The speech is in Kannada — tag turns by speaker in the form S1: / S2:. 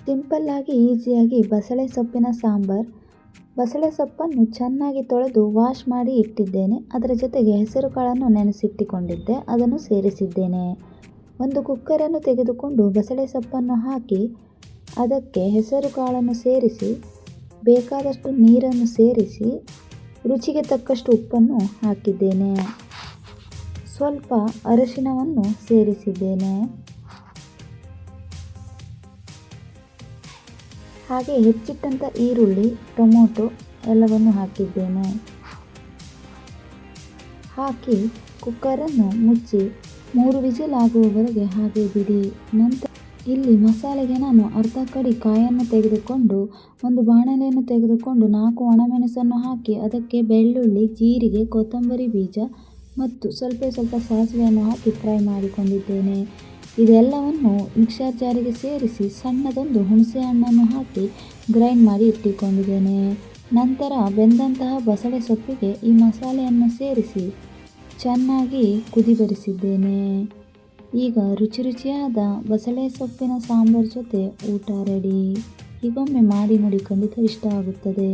S1: ಸಿಂಪಲ್ಲಾಗಿ, ಈಸಿಯಾಗಿ ಬಸಳೆ ಸೊಪ್ಪಿನ ಸಾಂಬಾರ್. ಬಸಳೆ ಸೊಪ್ಪನ್ನು ಚೆನ್ನಾಗಿ ತೊಳೆದು ವಾಶ್ ಮಾಡಿ ಇಟ್ಟಿದ್ದೇನೆ. ಅದರ ಜೊತೆಗೆ ಹೆಸರು ಕಾಳನ್ನು ನೆನೆಸಿಟ್ಟುಕೊಂಡಿದ್ದೆ. ಅದನ್ನು ಸೇರಿಸಿದ್ದೇನೆ. ಒಂದು ಕುಕ್ಕರನ್ನು ತೆಗೆದುಕೊಂಡು ಬಸಳೆ ಸೊಪ್ಪನ್ನು ಹಾಕಿ, ಅದಕ್ಕೆ ಹೆಸರು ಕಾಳನ್ನು ಸೇರಿಸಿ, ಬೇಕಾದಷ್ಟು ನೀರನ್ನು ಸೇರಿಸಿ, ರುಚಿಗೆ ತಕ್ಕಷ್ಟು ಉಪ್ಪನ್ನು ಹಾಕಿದ್ದೇನೆ. ಸ್ವಲ್ಪ ಅರಿಶಿನವನ್ನು ಸೇರಿಸಿದ್ದೇನೆ. ಹಾಗೆ ಹೆಚ್ಚಿಟ್ಟಂಥ ಈರುಳ್ಳಿ, ಟೊಮೊಟೊ ಎಲ್ಲವನ್ನು ಹಾಕಿದ್ದೇನೆ. ಹಾಕಿ ಕುಕ್ಕರನ್ನು ಮುಚ್ಚಿ ಮೂರು ವಿಜಿಲ್ ಆಗುವವರೆಗೆ ಹಾಗೆ ಬಿಡಿ. ನಂತರ ಇಲ್ಲಿ ಮಸಾಲೆಗೆ ನಾನು ಅರ್ಧ ಕಡಿ ಕಾಯನ್ನು ತೆಗೆದುಕೊಂಡು ಒಂದು ಬಾಣಲೆಯನ್ನು ತೆಗೆದುಕೊಂಡು ನಾಲ್ಕು ಒಣಮೆಣಸನ್ನು ಹಾಕಿ ಅದಕ್ಕೆ ಬೆಳ್ಳುಳ್ಳಿ, ಜೀರಿಗೆ, ಕೊತ್ತಂಬರಿ ಬೀಜ ಮತ್ತು ಸ್ವಲ್ಪ ಸ್ವಲ್ಪ ಸಾಸಿವೆಯನ್ನು ಹಾಕಿ ಫ್ರೈ ಮಾಡಿಕೊಂಡಿದ್ದೇನೆ. ಇದೆಲ್ಲವನ್ನು ಮಿಕ್ಸರ್ ಜಾರಿಗೆ ಸೇರಿಸಿ ಸಣ್ಣದೊಂದು ಹುಣಸೆ ಹಣ್ಣನ್ನು ಹಾಕಿ ಗ್ರೈಂಡ್ ಮಾಡಿ ಇಟ್ಟುಕೊಂಡಿದ್ದೇನೆ. ನಂತರ ಬೆಂದಂತಹ ಬಸಳೆ ಸೊಪ್ಪಿಗೆ ಈ ಮಸಾಲೆಯನ್ನು ಸೇರಿಸಿ ಚೆನ್ನಾಗಿ ಕುದಿ ಬರಿಸಿದ್ದೇನೆ ಈಗ ರುಚಿ ರುಚಿಯಾದ ಬಸಳೆ ಸೊಪ್ಪಿನ ಸಾಂಬಾರು ಜೊತೆ ಊಟ ರೆಡಿ. ಹೀಗೊಮ್ಮೆ ಮಾಡಿ ನೋಡಿ ಖಂಡಿತ ಇಷ್ಟ ಆಗುತ್ತದೆ.